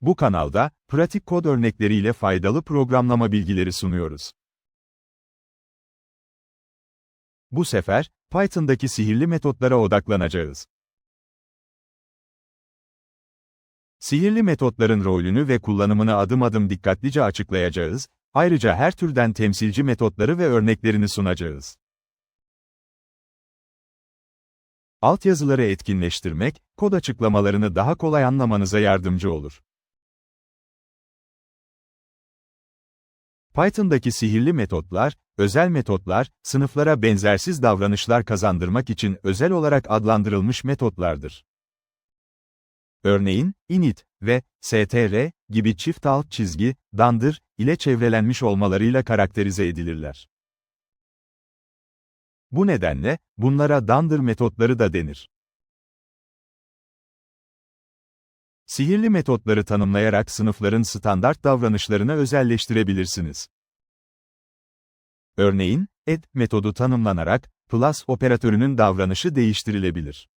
Bu kanalda, pratik kod örnekleriyle faydalı programlama bilgileri sunuyoruz. Bu sefer, Python'daki sihirli metotlara odaklanacağız. Sihirli metotların rolünü ve kullanımını adım adım dikkatlice açıklayacağız, ayrıca her türden temsilci metotları ve örneklerini sunacağız. Altyazıları etkinleştirmek, kod açıklamalarını daha kolay anlamanıza yardımcı olur. Python'daki sihirli metotlar, özel metotlar, sınıflara benzersiz davranışlar kazandırmak için özel olarak adlandırılmış metotlardır. Örneğin, init ve str gibi çift alt çizgi, dandır ile çevrelenmiş olmalarıyla karakterize edilirler. Bu nedenle, bunlara dandır metotları da denir. Sihirli metotları tanımlayarak sınıfların standart davranışlarını özelleştirebilirsiniz. Örneğin, add metodu tanımlanarak, plus operatörünün davranışı değiştirilebilir.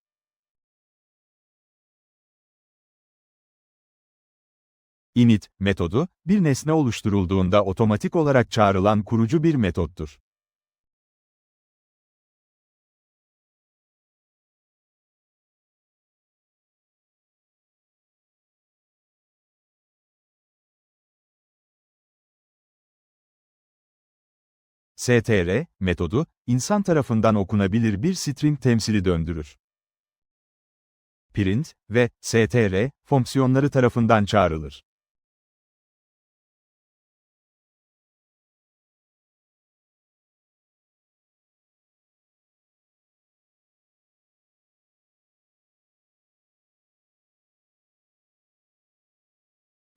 init metodu, bir nesne oluşturulduğunda otomatik olarak çağrılan kurucu bir metottur. Str metodu, insan tarafından okunabilir bir string temsili döndürür. Print ve str fonksiyonları tarafından çağrılır.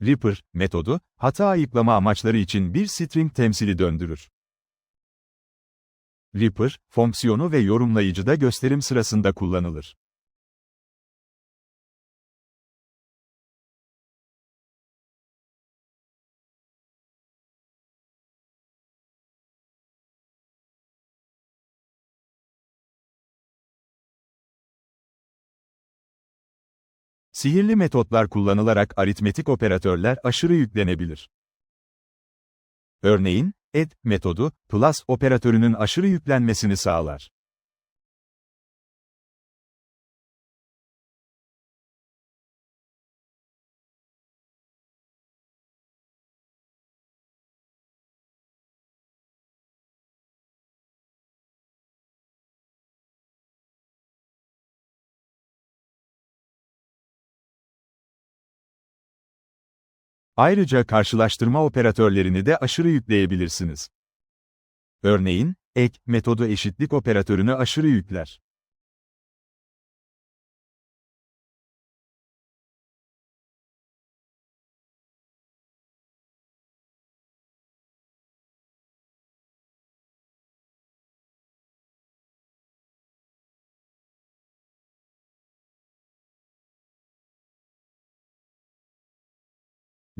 Reaper metodu, hata ayıklama amaçları için bir string temsili döndürür. Reaper, fonksiyonu ve yorumlayıcıda gösterim sırasında kullanılır. Sihirli metotlar kullanılarak aritmetik operatörler aşırı yüklenebilir. Örneğin, add metodu, plus operatörünün aşırı yüklenmesini sağlar. Ayrıca karşılaştırma operatörlerini de aşırı yükleyebilirsiniz. Örneğin, ek metodu eşitlik operatörünü aşırı yükler.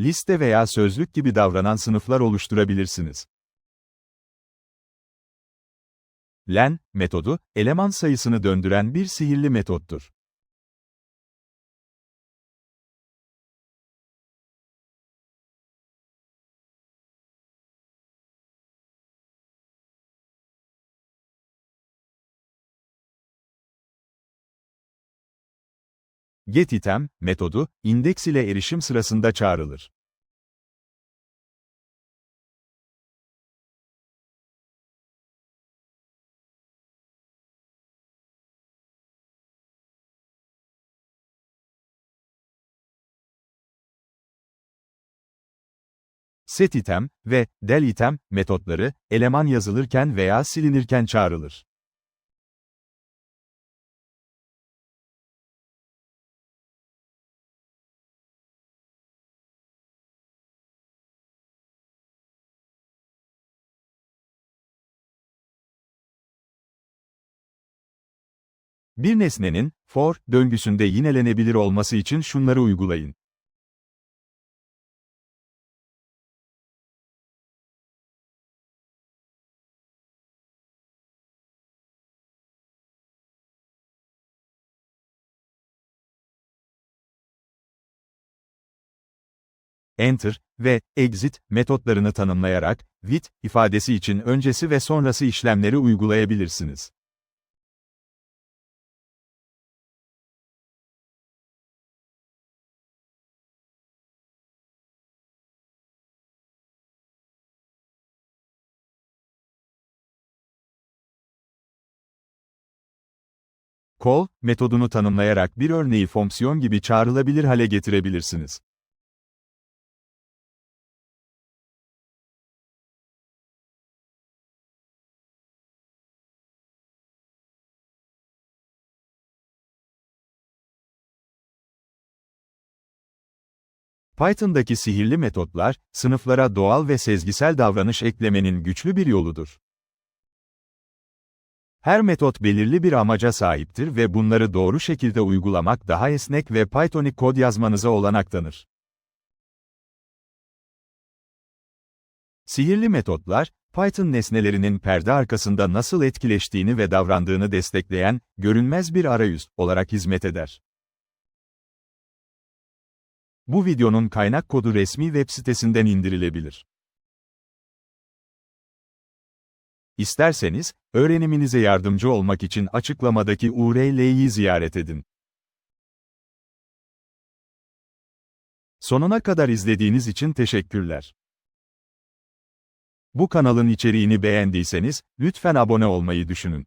Liste veya sözlük gibi davranan sınıflar oluşturabilirsiniz. Len metodu, eleman sayısını döndüren bir sihirli metottur. getItem metodu, indeks ile erişim sırasında çağrılır. setItem ve delItem metotları, eleman yazılırken veya silinirken çağrılır. Bir nesnenin, for, döngüsünde yinelenebilir olması için şunları uygulayın. enter ve exit metotlarını tanımlayarak with ifadesi için öncesi ve sonrası işlemleri uygulayabilirsiniz. Call metodunu tanımlayarak bir örneği fonksiyon gibi çağrılabilir hale getirebilirsiniz. Python'daki sihirli metotlar, sınıflara doğal ve sezgisel davranış eklemenin güçlü bir yoludur. Her metot belirli bir amaca sahiptir ve bunları doğru şekilde uygulamak daha esnek ve Pythonic kod yazmanıza olanak tanır. Sihirli metotlar, Python nesnelerinin perde arkasında nasıl etkileştiğini ve davrandığını destekleyen, görünmez bir arayüz olarak hizmet eder. Bu videonun kaynak kodu resmi web sitesinden indirilebilir. İsterseniz, öğreniminize yardımcı olmak için açıklamadaki URL'yi ziyaret edin. Sonuna kadar izlediğiniz için teşekkürler. Bu kanalın içeriğini beğendiyseniz, lütfen abone olmayı düşünün.